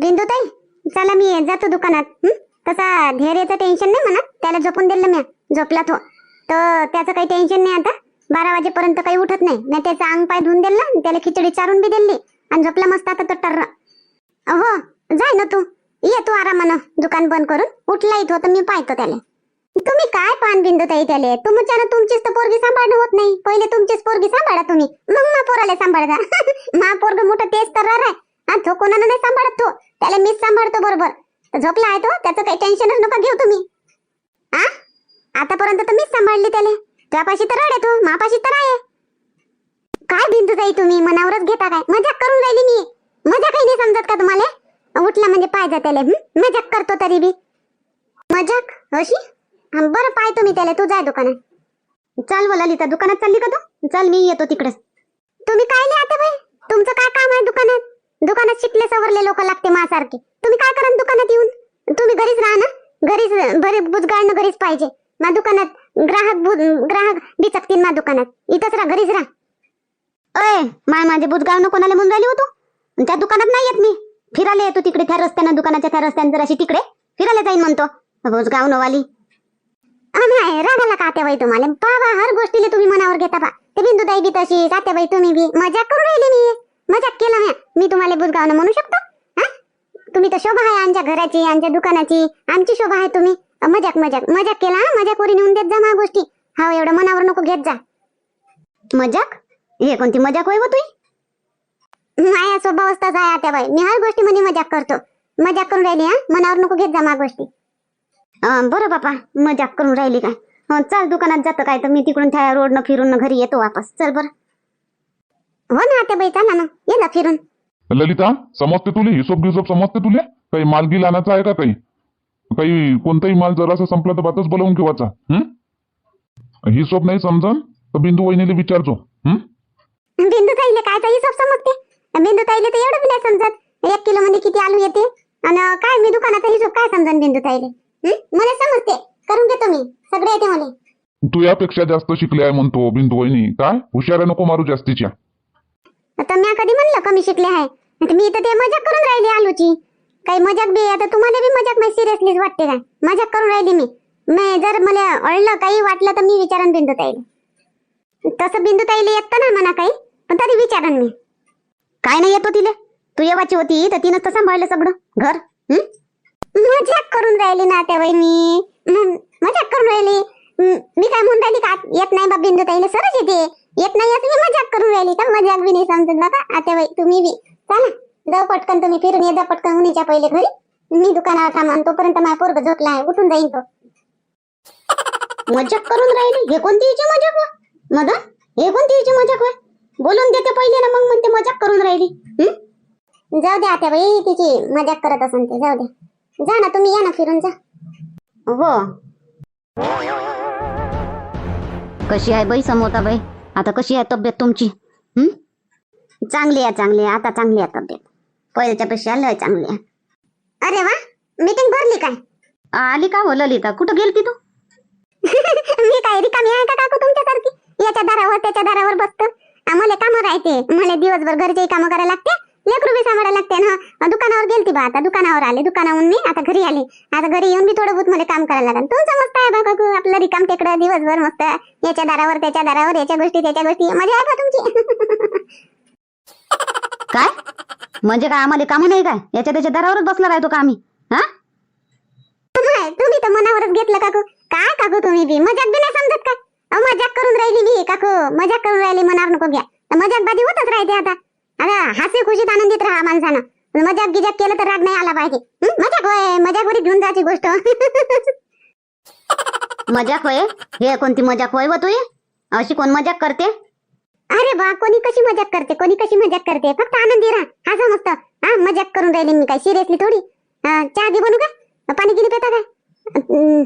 बिंदुताई चला मी जातो दुकानात. तसा धैर्याचं टेन्शन नाही म्हणा त्याला झोपून दिलं मी झोपला तो. तर त्याचं काही टेन्शन नाही आता. बारा वाजेपर्यंत काही उठत नाही. मी त्याचं अंग पाय धुवून दिला आणि त्याला खिचडी चारून बी दिली. आणि झोपला मस्त आता तो टर्र. हो जाय ना तू. ये तू आरामानं. दुकान बंद करून. उठला इथं तर मी पाहतो त्याला. तुम्ही काय पान बिंदू ताई त्याले? तुमच्यानं तुमचीच तर पोरगी सांभाळणं होत नाही. पहिले तुमचीच पोरगी सांभाळा तुम्ही. मग मा पोराला सांभाळा मा पोरग मोठं तेच तर आहे. हा तो कोणाला नाही सांभाळत तो त्याला मीच सांभाळतो बरोबर. झोपला आहे तो त्याचं काही टेन्शनच नका घेऊ तुम्ही. हा? आतापर्यंत तर मीच सांभाळली त्याला. त्यापाशी तर रडे तू मापाशी तर आहे. काय बिंदू जाई तुम्ही मनावरच घेता काय? मजाक करून राहिली मी. मजा काही नाही समजत का तुम्हाला? उठला म्हणजे पाहिजे त्याला मजाक करतो तरी बी. मजाक? अशी? बरं पाय मी त्याला तू जाय दुकानात. चल बोला ललिता दुकानात चालली का तू? चल मी येतो तिकडेच तुम्ही काय नाही आता बाई? तुमचं काय काम आहे दुकानात? दुकानात शिकले सवरले लोक लागते मासारखे. तुम्ही काय करा दुकानात येऊन? तुम्ही घरीच राहा ना. घरीच भरे बुजगाळणं घरीच पाहिजे. मा दुकानात ग्राहक ग्राहक बिचकतील मा दुकानात. इथंच राहा घरीच राहा. अय माय माझे बुजगाळणं कोणाला म्हणून राहिली होतो त्या दुकानात नाही येत मी. फिरायला येतो तिकडे त्या रस्त्यानं दुकानाच्या त्या रस्त्यानं जराशी तिकडे. फिरायला जाईन म्हणतो. बुजगावनं वाली नाही रागाला का आत्याबाई तुम्हाला? बाबा हर गोष्टीला तुम्ही मनावर घेता बा. ते बिंदुताई बी तशी कात्याबाई तुम्ही बी. मजाक करून राहिली मी. मजाक केला म्या. मी तुम्हाला बुजगावनं म्हणू शकतो? हा? तुम्ही तर शोभा आहे आमच्या घराची आमच्या दुकानाची. आमची शोभा आहे तुम्ही. मजाक मजाक. मजाक केला हा? मजाक नेऊन देत जा मा गोष्टी. हा एवढं मनावर नको घेत जा. मजाक? हे कोणती मजाक होय व माया स्वभाव असताच आहे आत्याबाई मी हर गोष्टीमध्ये मजाक करतो. मजाक करून राहिली हा? मनावर नको घेत जा मा गोष्टी. बरं बापा मजाक करून राहिली काय? चल दुकानात जातं काय तर मी तिकडून त्या रोडनं फिरून घरी येतो वापस. चल बरं. हो ना चला ना ये ना फिरून. ललिता समजते तुले? हिशोब गिशोब समजते तुले? काही माल गिल आणायचा आहे का काही? काही कोणताही माल जरासा संपला तर बातच बोलावून ठेवायचा हं? हिशोब नाही समजन तर बिंदू वहिनीला विचारतो हं? बिंदू ताईले काय तर हिशोब समजते. बिंदू ताईले तर एवढं बी नाही समजत. एक किलो मध्ये किती आलू येते? आणि काय मी दुकानाचा हिशोब काय समजन बिंदू ताईले? हं? मला समजते. करून घेतो मी. सगळे येते मला. तू यापेक्षा जास्त शिकले आहे म्हणतो बिंदू वहिनी. काय? हुशाऱ्या नको मारू जास्तीच्या. आता मी कधी म्हणलं कमी शिकले आहे? आता मी तर ते मजाक करून राहिली आलूची. काही मजाक बी आता तुम्हाला बी मजाक नाही सिरियसलीच वाटते काय? मजाक करून राहिली मी. मी जर मला अळलं काही वाटलं तर मी विचारन बिंदू ताईले तसं बिंदू ताईले येत ना म्हणा काही पण तरी विचारन मी. काय नाही येतो तिले. तू येवाची होती तर तिनं तर सांभाळलं सगळं. घर मजाक करून राहिली ना त्या मी मजाक करून राहिली. मी काय म्हणून राहिली का? येत नाही बा बिंदू ताईले सरच येते येत नाही असं मी मजाक करून राहिली. का मजाक बी नाही समजत बाबा. आता बाई तुम्ही बी. चला. जाऊ पटकन तुम्ही फिरून येजा पटकन उन्हीच्या पहिले घरी. मी दुकानावर थांबा तोपर्यंत माझा पोरग झोपला आहे. उठून जाईन तो. मजाक करून राहिली. हे कोणती हिची मजाक वा? मदन? हे कोणती हिची मजाक होय बोलून देते पहिले ना मग. म्हणते मजाक करून राहिली. जाऊ द्या आता बाई. तिची मजाक करत असन ते. जाऊ द्या जा ना तुम्ही. या ना फिरून जा. हो. कशी आहे बाई समोता बाई? आता कशी आहे तब्येत तुमची? हं? चांगली आहे चांगली आहे. आता चांगली आहे तब्येत. पहिल्याच्या पेक्षा लय चांगली आहे. अरे वा! मीटिंग भरली काय? आली का हो ललिता? कुठं गेलती तू? मी काय रिकामी आहे का काकू तुमच्यासारखी? याच्या दारावर त्याच्या दारावर बसतो. आम्हाला कामं राहते. मला दिवसभर घरचे कामं करायला लागते. लेकरू बी सांभाळायला लागते ना. दुकानावर गेलती बा आता दुकानावर आले. दुकानाहून मी आता घरी आले. आता घरी येऊन बी थोडं बहुत मला काम करायला लागेल. तुमचं मस्त आहे बा काकू आपलं रिकाम टेकडं दिवसभर मस्त याच्या दारावर त्याच्या दारावर याच्या गोष्टी त्याच्या गोष्टी. मजा आहे बा तुमची? काय? म्हणजे काय आम्हाला कामं नाही काय? याच्या त्याच्या दारावरच बसला राहतो का आम्ही? हा? नाही, तुम्ही तर मनावरच घेतलं काकू. काय काकू तुम्ही बी? मजाक बी नाही समजत का? अहो, मजाक करून राहिली मी काकू. मजाक करून राहिली मनावर नको घ्या. मजाक बाजी होतच राहते आता. आता हास्य खुशीत आनंदित राहा माणसानं. मजाक गिजाक केलं तर राग नाही आला पाहिजे. हं? मजाक होय. मजाक घेऊन जायची गोष्ट. मजाक होय? हे कोणती मजाक होय व तुही अशी कोण मजाक करते? अरे बा कोणी कशी मजाक करते? कोणी कशी मजाक करते? फक्त आनंदी राहा. हसा मस्त. हा मजाक करून राहिली मी काय? सिरियसली थोडी. हा, चहा घे बनू का? पाणी गिनी पेता काय?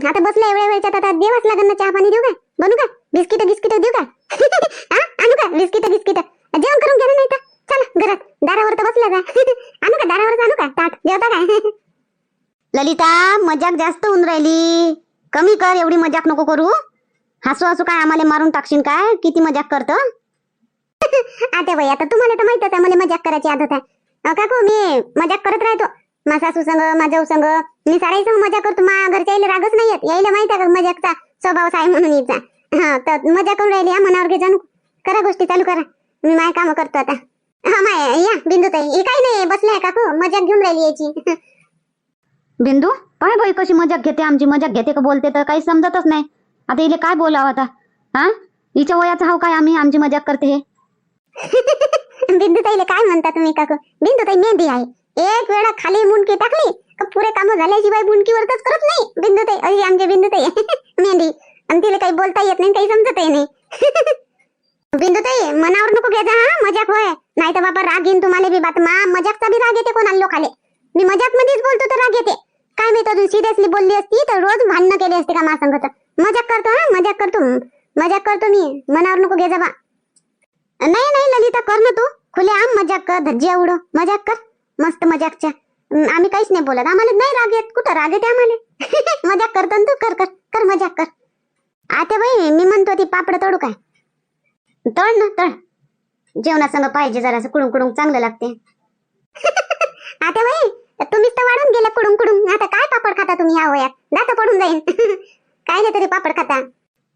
आता बसला एवढ्या वेळच्यात आता देवाच लागेल ना चहा पाणी देऊ काय? बनू का बिस्किट बिस्किट देऊ का हा? आणू का बिस्किट बिस्किट. जेवण करून घ्या नाही तर चला घरात. दारावर तर बसला का आणू का? दारावर आणू का? ताट. जेवता काय? ललिता मजाक जास्त होऊन राहिली. कमी कर एवढी मजाक नको करू. हसू हसू काय आम्हाला मारून टाकशील काय? किती मजाक करतो? आता बाई आता तुम्हाला तर माहितच आहे मला मजाक करायची आदत आहे. अहो, काकू मी मजाक करत राहतो. मा सासू संग माझ्या संग. मी साराई संग मजा करतो. मा घरच्या यायला रागच नाही येत. यायला माहीत आहे का मजाकचा स्वभाव आहे म्हणून याचा हा तर मजा करून राहिली या मनावर घे जाणू. करा गोष्टी चालू करा. मी माय कामं करतो आता. हा माय या बिंदू ताई. काही नाही बसले काकू. घेऊन राहिली याची. बिंदू पाय बाई कशी मजाक घेते आमची. मजाक घेते का बोलते तर काही समजतच नाही. आता इले काय बोलावं आता? हा? हिच्या वयाचा हाव काय आम्ही? आमची मजाक करते हे. बिंदू ताईला काय म्हणता तुम्ही काकू? बिंदू ताई मेहंदी आहे. एक वेळा खाली मुंडकी टाकली का पुरे काम झाल्याशिवाय मुंडकीवरच करत नाही? बिंदू ताई अशी आमची बिंदू ताई. मेहंदी. आणि तिला काही बोलता येत नाही काही समजतही नाही. बिंदू ताई मनावर नको घ्यायचा हा? मजाक होय. नाही तर बाबा राग येईन तुम्हाला बी बात. मा मजाकचा बी राग येते कोणाला लोकाले. मी मजाक मध्येच बोलतो तर राग येते. काय मी अजून सिरियसली बोलली असती तर रोज भांडणं केली असते का मा संगत? मजाक करतो हा? मजाक करतो. मजाक करतो मी. मनावर नको घे जा बा नाही नाही ललिता कर ना तू. खुले आम मजाक कर. धज्जी उडो मजाक कर. मस्त मजाकच्या. आम्ही काहीच नाही बोलत. आम्हाला नाही राग येत. कुठं राग येते आम्हाला? मजाक करतो ना तू. कर कर कर मजाक कर. आता बाई मी म्हणतो ती पापड तोडू काय? तळ ना तळ. जेवणासंग पाहिजे जरासं कुडून कुडून चांगलं लागते. आता बाई तुम्हीच तर वाढून गेला कुडून कुडून. आता काय पापड खाता तुम्ही या वयात? दात पडून जाईन. काय तरी पापड खाता.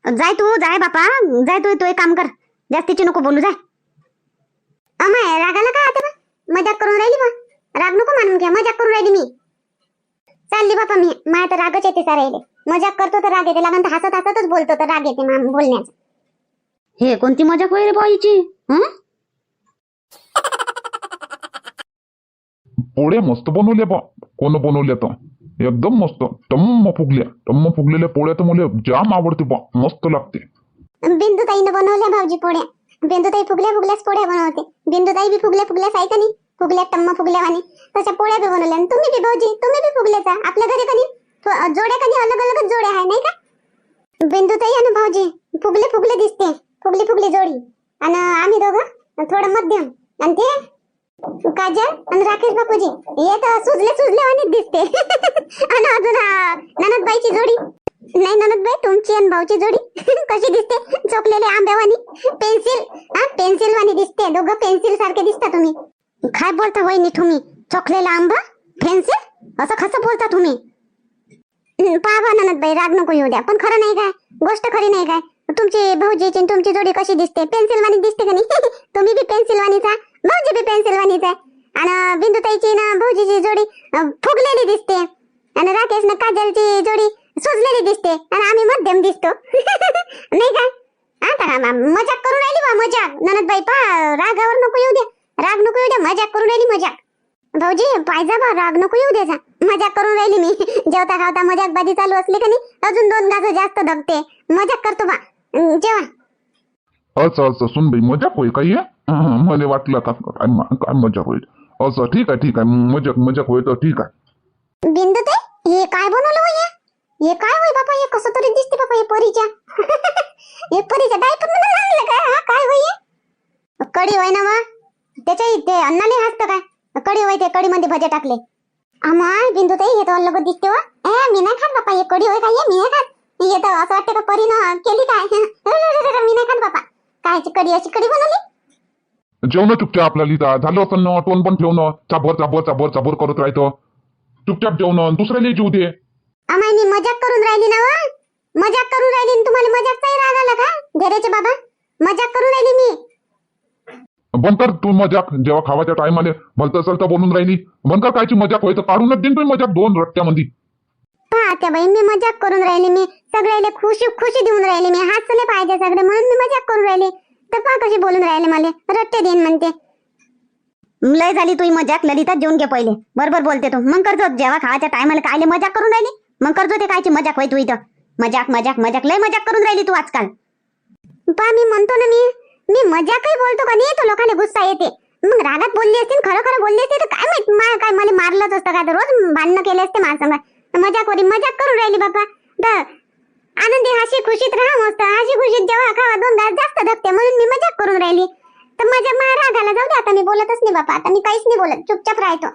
जाय तू जाय बापा. जाय तू तू एक काम कर. जास्तीची नको बोलू जाय. अमाय रागाला काय आता? मजाक करून राहिली बा. राग नको मानून घ्या. मजाक करून राहिली मी. चालली बापा मी. माझ्या तर रागच येते सारायले मजाक करतो तर राग येते. लागन तर हसत हसतच बोलतो तर राग येते मा बोलण्याचा. हे कोणती मजाक होय रे बाईची हं? पोळे मस्त बनवले बा. कोण बनवले तर एकदम मस्त. टम्म फुगल्या. टम्म फुगलेल्या पोळ्या तर मला जाम आवडते बा. मस्त लागते. बिंदू ताईनं बनवल्या भाऊजी पोळ्या. बिंदू ताई फुगल्या फुगल्याच पोळ्या बनवते. बिंदू ताई बी फुगल्या फुगल्याच आहे का नाही? फुगल्या टम्म फुगल्या वाणी तशा पोळ्या बी बनवल्या. आणि तुम्ही बी भाऊजी तुम्ही बी फुगल्याचा आपल्या घरी कधी जोड्या कधी? अलग अलगच जोड्या आहे नाही का? बिंदू ताई आणि भाऊजी फुगले फुगले दिसते. फुगली फुगली जोडी. आणि आम्ही दोघं थोडं मध्यम. आणि ते काजल आणि राकेश बापूजी. हे तर सुजले सुजले आणि दिसते. आणि अजून ननदबाईची जोडी. नाही ननदबाई तुमची आणि भाऊची जोडी. कशी दिसते? चोकलेले आंब्यावानी. पेन्सिल हा पेन्सिल वाणी दिसते. दोघं पेन्सिल सारखे दिसता तुम्ही. काय बोलता वहिनी तुम्ही? चोकलेला आंबा पेन्सिल? असं कसं बोलता तुम्ही? पाहा पहा बा ननदबाई राग नको येऊ द्या. पण खरं नाही काय? गोष्ट खरी नाही काय? तुमची भाऊजीची आणि तुमची जोडी कशी दिसते? पेन्सिल वाणी दिसते का नाही? तुम्ही बी पेन्सिल वाणीचा भाऊजी बी पेन्सिल वाणीचा आणि बिंदुताईची ना भाऊजीची जोडी फुगलेली दिसते. आणि राकेश ना काजलची जोडी सुजलेली दिसते. आणि आम्ही मध्यम दिसतो. नाही काय आता मजाक करून राहिली बा मजाक. ननदबाई पा रागावर नको येऊ द्या. राग नको येऊ द्या मजाक करून राहिली मजाक. भाऊजी पाहिजे बा राग नको येऊ द्याचा. मजाक करून राहिली मी. जेवता खावता मजाक बाजी चालू असली का नाही अजून दोन गाजू जास्त धगते. मजाक करतो बा. अं, जेवा. असं असं सुन बाई मजाक होईल काही मला वाटलं का काय म- काय मजाक होईल? असं ठीक आहे ठीक आहे मजाक मजाक होईल तर ठीक आहे. बिंदू ते हे काय बनवलं हो हे? हे काय होय बापा हे कसं तरी दिसते बापा हे परीच्या. हे परीच्या डायपरमध्ये आणलं काय हा काय होय हे? कढी होय ना वा. त्याच्या ते अन्नाने हसतं काय? कढी होय ते कढी मध्ये भजे टाकले. अमाय बिंदू ताई हे तर अलगत दिसते वा ए मी नाही खात बापा हे कढी होय काय हे? मी नाही खात. तर असं वाटतं का परीनं केली काय? मी नाही खात बापा कायची कढी अशी कढी बनवली? जेवण चुपचाप आपल्या लिहिता. झालं असं ना टोन पण ठेवणं. चाबर चाबर चाबर चाबर करत राहतं चुपचाप जेवण. दुसऱ्याला जीव दे मी मजाक करून राहिली ना वा? मजाक करून राहिली आणि तुम्हाला मजाकचाही राग आला का? धैर्याचे बाबा मजाक करून राहिली मी. बंद कर तू मजाक. जेव्हा खावाच्या टायमाले भलतं असेल तर बोलून राहिली. बंद कर कायची मजाक होय तर काढूनच देईन तुम्ही मजाक. दोन रट्ट्यामध्ये पहा त्या बाई मी मजाक करून राहिली मी. सगळ्याला खुशी खुशी देऊन राहिली मी. हसले पाहिजे सगळे. म्हणून मी मजाक करून राहिली. तर पहा कशी बोलून राहिले मला. रट्टे देईन म्हणते. लय झाली तुही मजाक. ललिता जेवून घे पहिले. बरोबर बोलते तू. मग करतो जेव्हा खावाच्या टायमाला कायले मजाक करून राहिली? मग करतो ते कायची मजाक होय तू इथं मजाक मजाक मजाक. लय मजाक करून राहिली तू आजकाल. पहा मी म्हणतो ना मी. मी मजाकही बोलतो का नाही? तो लोकांना गुस्सा येते. मग रागात बोलली असते खरं खरं बोलली असते तर काय माहीत? काय मला मारलंच असतं काय तर रोज भांडणं केले असते माझ्या मजाक होती मजाक करून राहिली बाबा तर आनंदी हशी खुशीत राहा मस्त. हशी खुशीत जेव्हा खावा दोन घास जास्त धकते म्हणून मी मजाक करून राहिली. तर माझ्या मा रागाला जाऊ दे आता मी बोलतच नाही बापा. आता मी काहीच नाही बोलत. चुपचाप राहतो.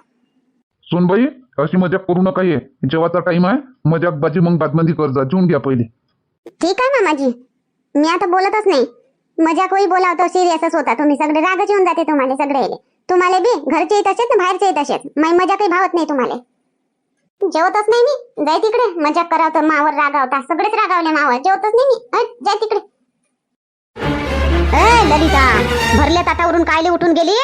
सुनबाई अशी मजाक करू नका ये. जेव्हाचा टाइम आहे. मजाक बाजी मग बादमंदी कर जा. जेवून घ्या पहिले. ठीक आहे मामाजी. मी आता बोलतच नाही. मजाक होई बोलावतो सिरियसच होता. तुम्ही सगळे रागच येऊन जाते तुम्हाला सगळे तुम्हाला बी घरचे तसेच ना बाहेरचे तसेच माई मजा काही भावत नाही तुम्हाला. जेवतच नाही मी. जाय तिकडे. मजा करावं तर मावर रागावता. सगळेच रागावले मावर. जेवतच नाही मी. जाय तिकडे. ए ललिता भरल्या ताटावरून कायले उठून गेली?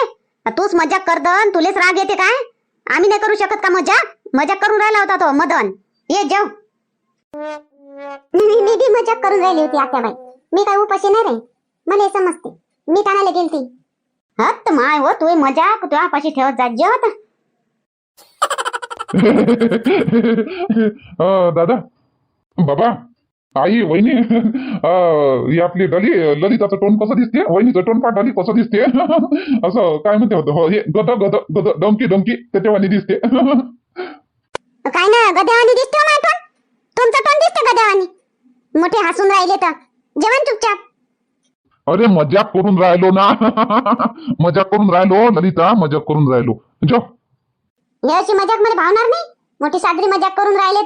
तूच मजाक करदन तुलेच राग येते काय? आम्ही नाही करू शकत का मजाक मजाक करून राहिला होता तो मदन. ये जेव. मी मी बी मजाक करून राहिली होती आत्याबाई मी काय उपाशी नाही राही मला हे समजते. मी तानाला गेलती. हत माय हो तू मजाक. तुझ्या पाशी ठेवत जात जेव आता. अं, दादा. बाबा आई वहिनी अं, ही आपली डली ललिताचं टोन कसं दिसते? वहिनीचं टोन पाठ डली कसं दिसते? असं काय म्हणते होतं? हो हे गद गद गद डमकी डमकी त्याच्यावानी दिसते. काय ना गद्यावानी दिसते माय पण तुमचं पण दिसते गद्यावानी. मोठे हसून राहिले तर. जेवण चुपचाप. अरे मजाक करून राहिलो ना. मजाक करून राहिलो ललिता मजाक करून राहिलो. जो हे अशी मजाक मला भावणार नाही? मोठी साजरी मजाक करून राहिले तर?